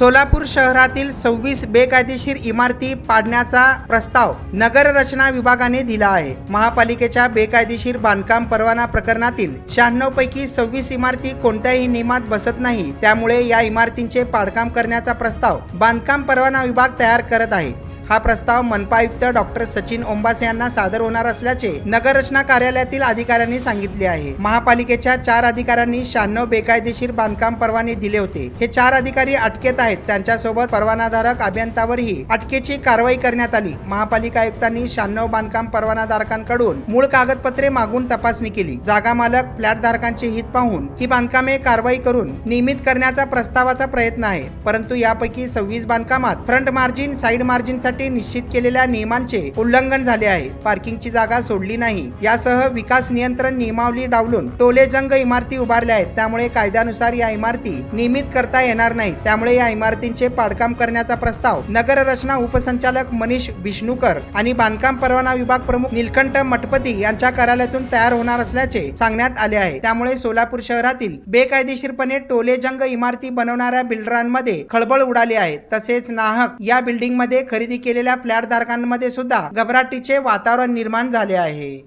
सोलापूर शहरातील सव्वीस बेकायदेशीर इमारती पाडण्याचा प्रस्ताव नगर रचना विभागाने दिला आहे. महापालिकेच्या बेकायदेशीर बांधकाम परवाना प्रकरणातील शहाण्णव पैकी सव्वीस इमारती कोणत्याही नियमात बसत नाही. त्यामुळे या इमारतींचे पाडकाम करण्याचा प्रस्ताव बांधकाम परवाना विभाग तयार करत आहे. हा प्रस्ताव मनपा आयुक्त डॉक्टर सचिन ओंबासे यांना सादर होणार असल्याचे नगररचना कार्यालयातील अधिकाऱ्यांनी सांगितले आहे. महापालिकेच्या चार अधिकाऱ्यांनी शहाण्णव बेकायदेशीर बांधकाम परवाने दिले होते. हे चार अधिकारी अटकेत आहेत. त्यांच्यासोबत परवानाधारक अभियंतावरही अटकेची कारवाई करण्यात आली. महापालिका आयुक्तांनी शहाण्णव बांधकाम परवानाधारकांकडून मूळ कागदपत्रे मागून तपासणी केली. जागा मालक फ्लॅट धारकांचे हित पाहून ही बांधकामे कारवाई करून नियमित करण्याचा प्रस्तावाचा प्रयत्न आहे. परंतु यापैकी सव्वीस बांधकामात फ्रंट मार्जिन साईड मार्जिनसाठी निश्चित केलेल्या नियमांचे उल्लंघन झाले आहे. पार्किंगची जागा सोडली नाही. यासह विकास नियंत्रण नियमावली डावलून टोले जंग इमारती उभारल्या आहेत. त्यामुळे कायद्यानुसार या इमारती नियमित करता येणार नाही त्यामुळे या इमारतींचे पाडकाम करण्याचा प्रस्ताव नगर रचना उपसंचालक मनीष विष्णुकर आणि बांधकाम परवाना विभाग प्रमुख निलकंठ मठपती यांच्या कार्यालयातून तयार होणार असल्याचे सांगण्यात आले आहे. त्यामुळे सोलापूर शहरातील बेकायदेशीरपणे टोले जंग इमारती बनवणाऱ्या बिल्डरांमध्ये खळबळ उडाली आहे. तसेच नाहक या बिल्डिंगमध्ये खरेदी केलेल्या फ्लॅट धारकांमध्ये सुद्धा घबराटीचे वातावरण निर्माण झाले आहे.